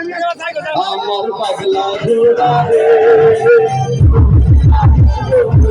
আমার পাগলা ঘোড়া রে আমার সাথে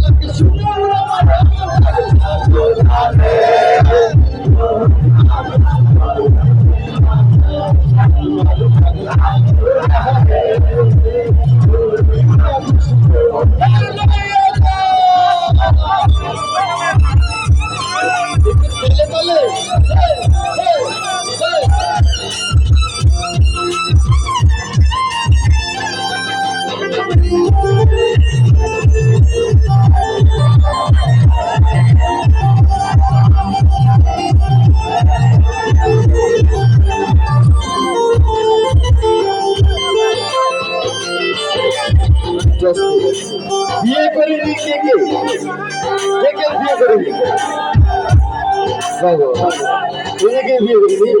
I'm কে বিয়ে করিনি করিনি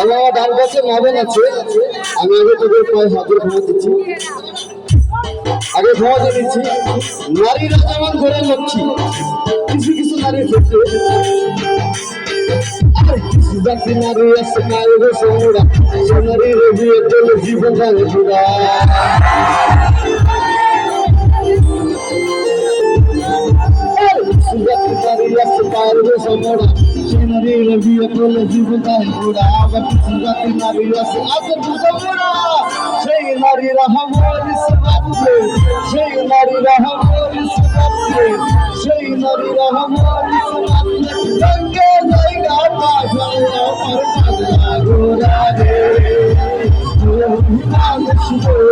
আমার ডান কাছে মদন আছে। আমি আগে দিচ্ছি। আগে ক্ষমা দিচ্ছি। নারীরা যেমন ধরে লক্ষ্মী কিছু কিছু নারীর ক্ষেত্রে। নারী আছে নারীর সোমরা সে বিয়ে জীবন জানে পুরা সেই নারীরা হামরিস বাপরে সেই নারীরা হামরিস বাপরে সেই নারীরা হামরিস বাপরে গঙ্গে জায়গা পাগল আমার পাগলা গোরা রে মানুষ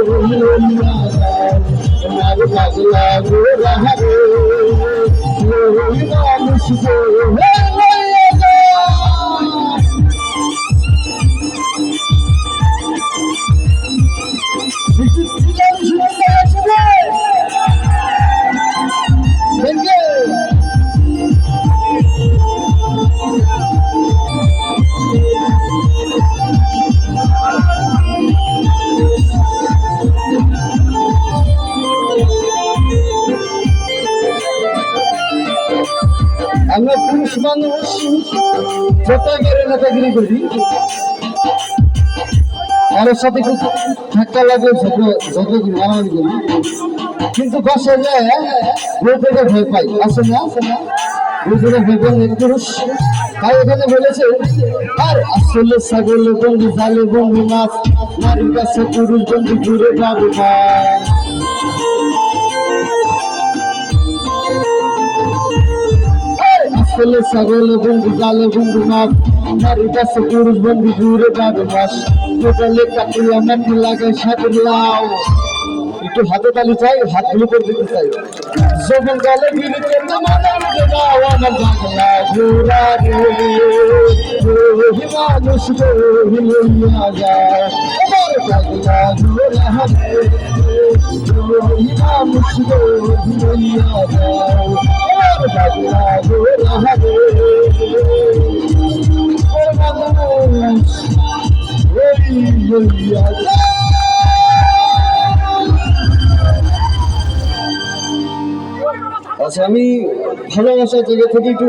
বলিয়া আমার পাগলা গোরা রে মানুষ Hey, মানুষ নেতাগিরি নেতাগিরি করি। কারোর সাথে খুব ধাক্কা লাগে যত যত মারামারি করি। কিন্তু বাসা যায় বই থেকে ভয় পাই। আসে না বই থেকে ভয় পাই পুরুষ তাই এখানে বলেছে, আর আসলে ছাগল, বন্ধু, জালে, বন্ধু, মাছ নারীর কাছে পুরুষ, বন্ধু ঘুরে পাবে না। আসলে ছাগল বন্ধু, জালে বন্ধু, মাছ। নারীর কাছে পুরুষ, বন্ধু ঘুরে পাবে মাছ টোটালে কাটিয়ে মাটি লাগে সাগর লাও একটু হাতে তালি চাই হাতগুলো করে দিতে চাই। যখন গলে ঘোরা মানুষ মানুষ আচ্ছা আমি ভালোবাসা জায়গা থেকে একটু